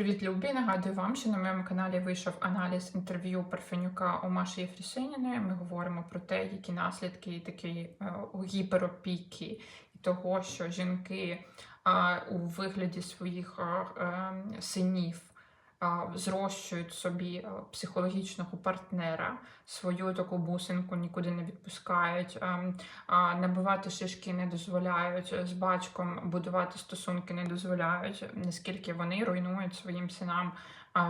Привіт, Любі! Нагадую вам, що на моєму каналі вийшов аналіз інтерв'ю Парфенюка у Маші Єфросиніної. Ми говоримо про те, які наслідки такі у гіперопіки і того, що жінки е, у вигляді своїх е, е, синів е, зрощують собі е, психологічного партнера, свою таку бусинку нікуди не відпускають, е, набивати шишки не дозволяють, з батьком будувати стосунки не дозволяють, наскільки вони руйнують своїм синам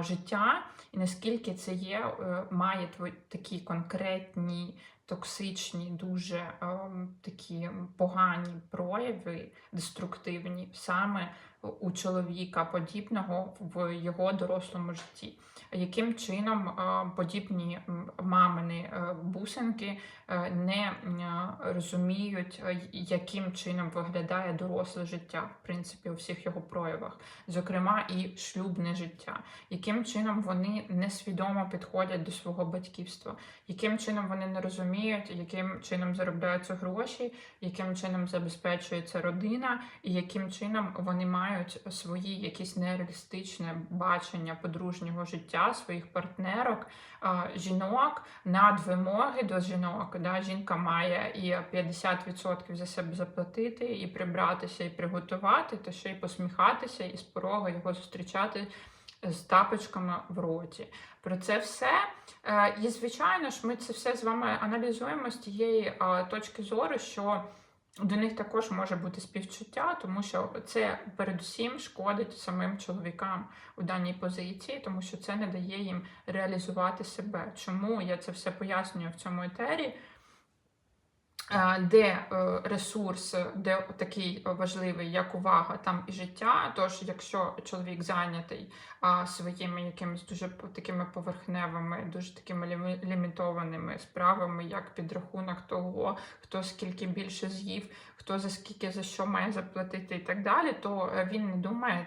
життя, і наскільки це є, е, має такі конкретні, токсичні, дуже ем, такі погані прояви, деструктивні, саме у чоловіка подібного в його дорослому житті. Яким чином е, подібні мамини е, бусинки не розуміють, яким чином виглядає доросле життя, в принципі, у всіх його проявах, зокрема і шлюбне життя, яким чином вони несвідомо підходять до свого батьківства, яким чином вони не розуміють, яким чином заробляються гроші, яким чином забезпечується родина, і яким чином вони мають свої якісь нереалістичне бачення подружнього життя, своїх партнерок, жінок, надвимоги до жінок. Да? Жінка має і 50% за себе заплатити, і прибратися, і приготувати, та ще й посміхатися, і з порогу його зустрічати з тапочками в роті. Про це все. Е, І, звичайно ж, ми це все з вами аналізуємо з тієї е, точки зору, що до них також може бути співчуття, тому що це передусім шкодить самим чоловікам у даній позиції, тому що це не дає їм реалізувати себе. Чому я це все пояснюю в цьому етері? Е, Де е, ресурс, де такий важливий, як увага, там і життя. Тож, якщо чоловік зайнятий своїми якимись дуже такими поверхневими, дуже такими лімі- лімітованими справами, як підрахунок того, хто скільки більше з'їв, хто за скільки за що має заплатити і так далі, то е, він не думає.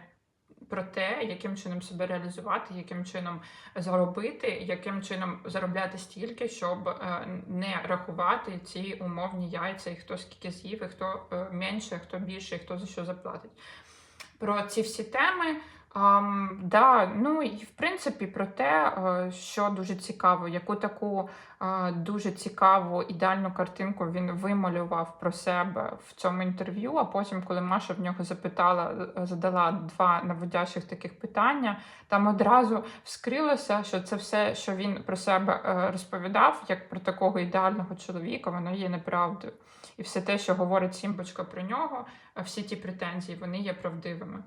Про те, яким чином себе реалізувати, яким чином заробити, яким чином заробляти стільки, щоб е, не рахувати ці умовні яйця, і хто скільки з'їв, і хто е, менше, хто більше, і хто за що заплатить. Про ці всі теми. Um, да, ну і в принципі про те, е, що дуже цікаво, яку таку е, дуже цікаву ідеальну картинку він вималював про себе в цьому інтерв'ю. А потім, коли Маша в нього запитала, е, задала два наводящих таких питання, там одразу вскрилося, що це все, що він про себе розповідав, як про такого ідеального чоловіка, воно є неправдою. І все те, що говорить Сімбочка про нього, всі ті претензії, вони є правдивими.